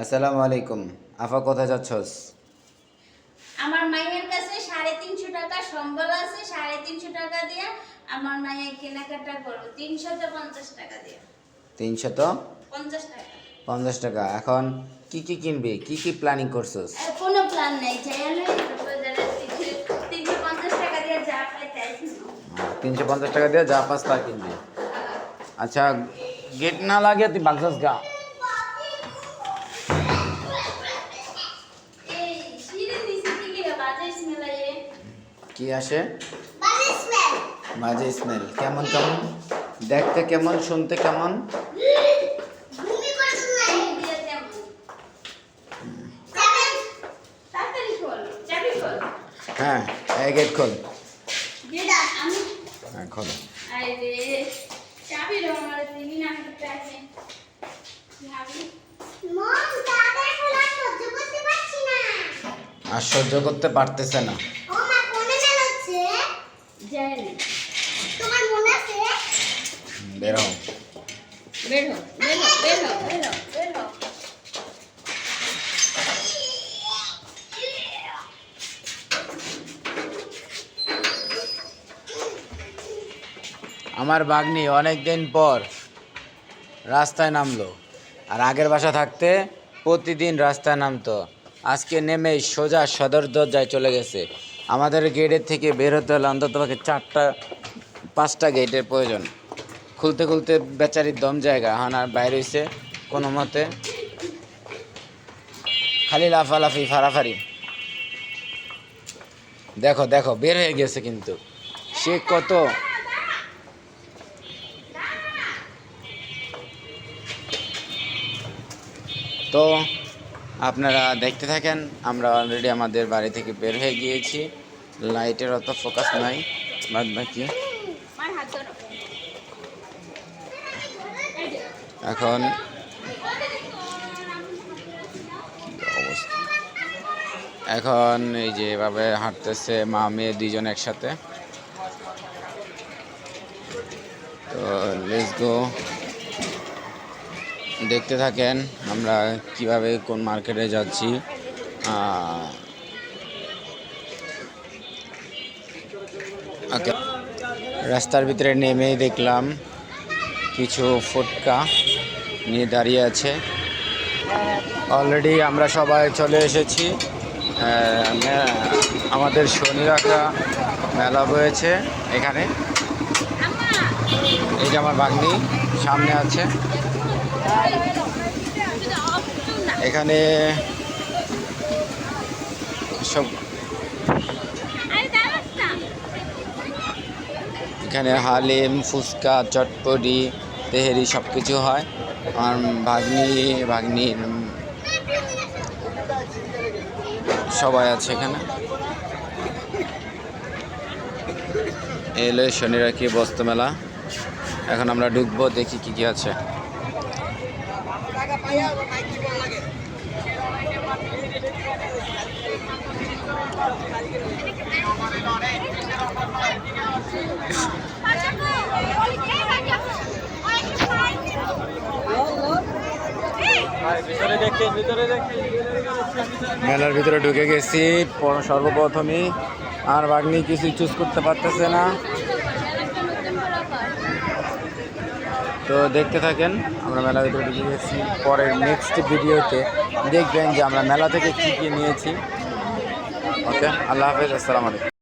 আসসালামু আলাইকুম। আফা কোথায় যাচ্ছস? আমার মায়ের কাছে সাড়ে তিনশো টাকা সম্বল আছে সাড়ে তিনশো টাকা দিয়ে আমার মায়ের কেনাকাটা করব তিনশত পঞ্চাশ টাকা দিয়ে। তিনশত? পঞ্চাশ টাকা। পঞ্চাশ টাকা। এখন কি কি কিনবি? কি কি প্ল্যানিং করছস? কোনো প্ল্যান নেই তিনশো পঞ্চাশ টাকা দিয়ে যা পাই তাই কিনো। তিনশো পঞ্চাশ টাকা দিয়ে যা পাস তা কিনবি। আচ্ছা গেট না লাগে তুই বাগসাস গা। কি আসে? বাজে স্মেল কেমন কেমন? দেখতে কেমন শুনতে কেমন? হ্যাঁ এই গেট খোল। হ্যাঁ খোল। আর সহ্য করতে পারতেছে না। বের হও বের হো বের হো বের হো বের হো বের হো আমার বাগনি অনেক দিন পর রাস্তায় নামলো। আর আগের বাসা থাকতে প্রতিদিন রাস্তায় নামতো। আজকে নেমে সোজা সদর দরজায় চলে গেছে। আমাদের গেটের থেকে বের হতে হলে অন্তত চারটা পাঁচটা গেটের প্রয়োজন। খুলতে খুলতে বেচারির দম জায়গা, এখন আর বাইরে হয়েছে কোনো মতে। খালি লাফালাফি ফারাফারি দেখো দেখো, বের হয়ে গেছে কিন্তু। সে কত? তো আপনারা দেখতে থাকেন, আমরা অলরেডি আমাদের বাড়ি থেকে বের হয়ে গিয়েছি। লাইটের অত ফোকাস নাই, বাদ বাকি। এখন এখন এই যে এভাবে হাঁটতেছে মা, মেয়ে দুইজন একসাথে। তো লেটস গো দেখতে থাকেন আমরা কীভাবে কোন মার্কেটে যাচ্ছি। রাস্তার ভিতরে নেমেই দেখলাম কিছু ফুটকা। নিয়ে দাঁড়িয়ে আছে। অলরেডি আমরা সবাই চলে এসেছি। আমাদের শনি রাখা মেলা বয়েছে এখানে। এই যে আমার বাগনি সামনে আছে। এখানে সব এখানে হালিম, ফুচকা, চটপটি তেহেরি সব কিছু হয়। আর ভাগ্নি ভাগ্নি সবাই আছে এখানে। এলো শনিরা কি বস্ত্র মেলা। এখন আমরা ঢুকবো, দেখি কি কি আছে। মেলার ভিতরে ঢুকে গেছি সর্বপ্রথমই আর বাগনি কিছু চুজ করতে পারতেছে না। তো দেখতে থাকেন, আমরা মেলার ভিতরে ঢুকে গেছি। পরের নেক্সট ভিডিওতে দেখবেন যে আমরা মেলা থেকে কী কী নিয়েছি। ওকে আল্লাহ হাফেজ, আসসালামু আলাইকুম।